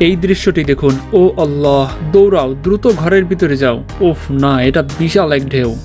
এই দৃশ্যটি দেখুন। ও আল্লাহ, দৌড়াও, দ্রুত ঘরের ভিতরে যাও। ওফ না, এটা বিশাল এক ঢেউ।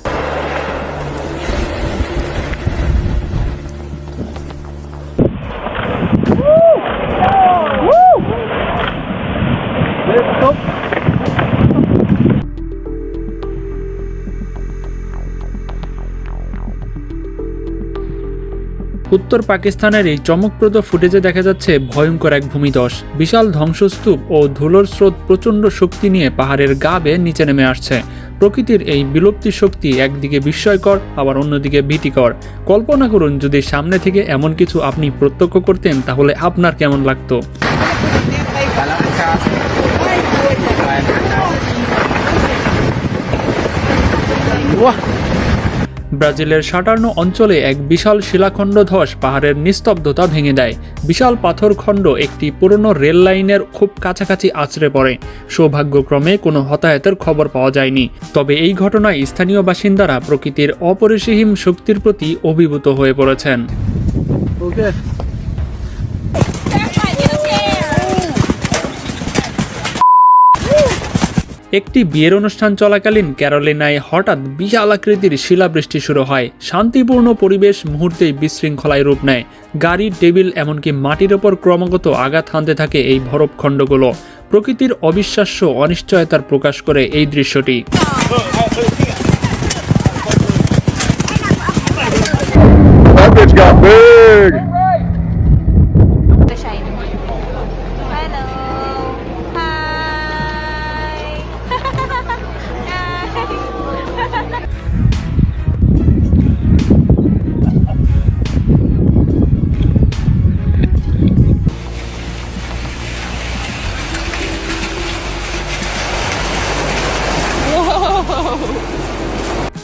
উত্তর পাকিস্তানের এই চমকপ্রদ ফুটেজে দেখা যাচ্ছে ভয়ঙ্কর এক ভূমিধস। বিশাল ধ্বংসস্তূপ ও ধুলোর স্রোত প্রচণ্ড শক্তি নিয়ে পাহাড়ের গা বেয়ে নিচে নেমে আসছে। প্রকৃতির এই বিলুপ্তি শক্তি একদিকে বিস্ময়কর, আবার অন্যদিকে ভীতিকর। কল্পনা করুন, যদি সামনে থেকে এমন কিছু আপনি প্রত্যক্ষ করতেন, তাহলে আপনার কেমন লাগতো? ব্রাজিলের সাটার্ন অঞ্চলে এক বিশাল শিলাখণ্ড ধস পাহাড়ের নিস্তব্ধতা ভেঙে দেয়। বিশাল পাথরখণ্ড একটি পুরনো রেল লাইনের খুব কাছাকাছি আছড়ে পড়ে। সৌভাগ্যক্রমে কোনো হতাহতের খবর পাওয়া যায়নি। তবে এই ঘটনায় স্থানীয় বাসিন্দারা প্রকৃতির অপরিসীম শক্তির প্রতি অভিভূত হয়ে পড়েছেন। একটি বিয়ের অনুষ্ঠান চলাকালীন ক্যারোলিনায় হঠাৎ বিশাল আকৃতির শিলাবৃষ্টি শুরু হয়। শান্তিপূর্ণ পরিবেশ মুহূর্তেই বিশৃঙ্খলায় রূপ নেয়। গাড়ি, টেবিল, এমনকি মাটির ওপর ক্রমাগত আঘাত হানতে থাকে এই ভরপখণ্ডগুলো প্রকৃতির অবিশ্বাস্য অনিশ্চয়তার প্রকাশ করে এই দৃশ্যটি। Bitch got big.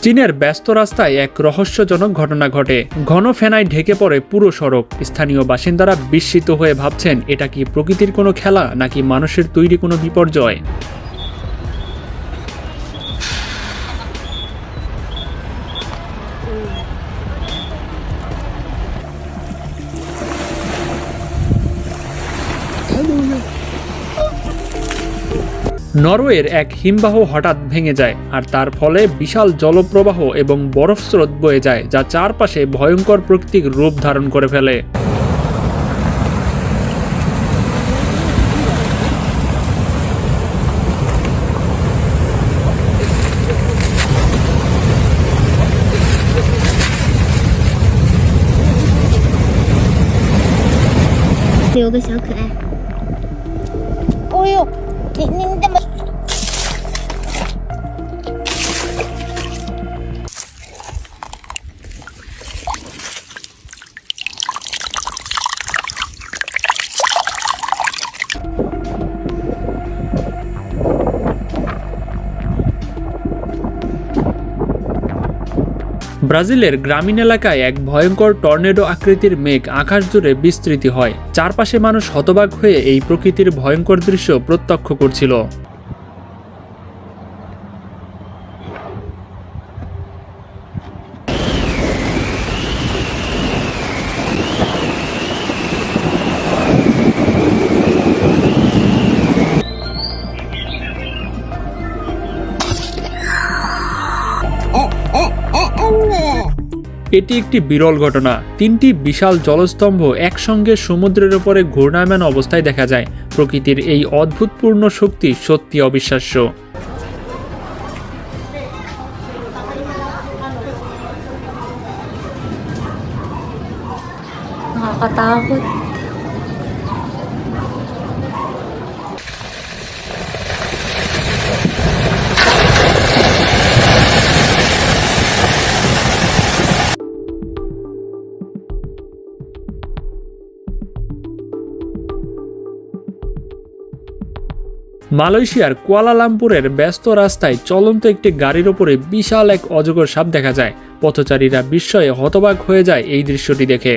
চীনের ব্যস্ত রাস্তায় এক রহস্যজনক ঘটনা ঘটে। ঘন ফেনায় ঢেকে পড়ে পুরো সড়ক। স্থানীয় বাসিন্দারা বিস্মিত হয়ে ভাবছেন, এটা কি প্রকৃতির কোনো খেলা নাকি মানুষের তৈরি কোনো বিপর্যয়? নরওয়ের এক হিমবাহ হঠাৎ ভেঙে যায় আর তার ফলে বিশাল জলপ্রবাহ এবং বরফ স্রোত বয়ে যায় যা চারপাশে ভয়ঙ্কর প্রকৃতিক রূপ ধারণ করে ফেলে Oh 有个小可爱。哦呦， 你你怎么 ব্রাজিলের গ্রামীণ এলাকায় এক ভয়ঙ্কর টর্নেডো আকৃতির মেঘ আকাশ জুড়ে বিস্তৃতি হয়। চারপাশে মানুষ হতবাক হয়ে এই প্রকৃতির ভয়ঙ্কর দৃশ্য প্রত্যক্ষ করছিল। এটি একটি বিরল ঘটনা তিনটি বিশাল জলস্তম্ভ একসঙ্গে সমুদ্রের উপরে ঘূর্ণায়মান অবস্থায় দেখা যায় প্রকৃতির এই অদ্ভুতপূর্ণ শক্তি সত্যি অবিশ্বাস্য Nakakatakot. মালয়েশিয়ার কুয়ালালামপুরের ব্যস্ত রাস্তায় চলন্ত একটি গাড়ির ওপরে বিশাল এক অজগর সাপ দেখা যায়। পথচারীরা বিস্ময়ে হতবাক হয়ে যায় এই দৃশ্যটি দেখে।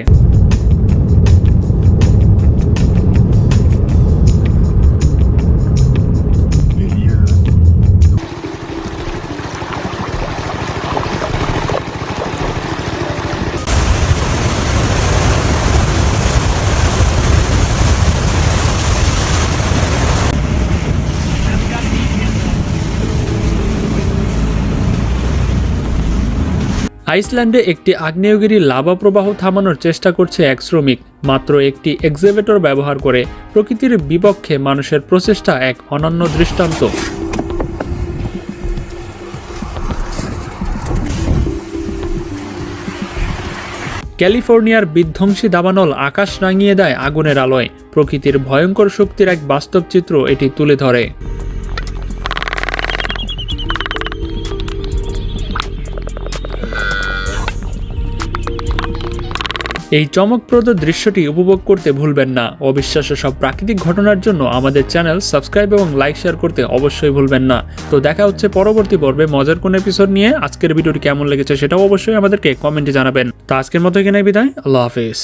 আইসল্যান্ডে একটি আগ্নেয়গিরি লাভা প্রবাহ থামানোর চেষ্টা করছে এক শ্রমিক। মাত্র একটি এক্সিভেটর ব্যবহার করে প্রকৃতির বিপক্ষে মানুষের প্রচেষ্টা এক অনন্য দৃষ্টান্ত। ক্যালিফোর্নিয়ার বিধ্বংসী দাবানল আকাশ রাঙিয়ে দেয় আগুনের আলোয়। প্রকৃতির ভয়ঙ্কর শক্তির এক বাস্তব চিত্র এটি তুলে ধরে। এই চমকপ্রদ দৃশ্যটি উপভোগ করতে ভুলবেন না। অবিশ্বাস্য সব প্রাকৃতিক ঘটনার জন্য আমাদের চ্যানেল সাবস্ক্রাইব এবং লাইক শেয়ার করতে অবশ্যই ভুলবেন না। তো দেখা হচ্ছে পরবর্তী পর্বে মজার কোন এপিসোড নিয়ে। আজকের ভিডিওটি কেমন লেগেছে সেটাও অবশ্যই আমাদেরকে কমেন্টে জানাবেন। তো আজকের মতো এখানে বিদায়। আল্লাহ হাফিজ।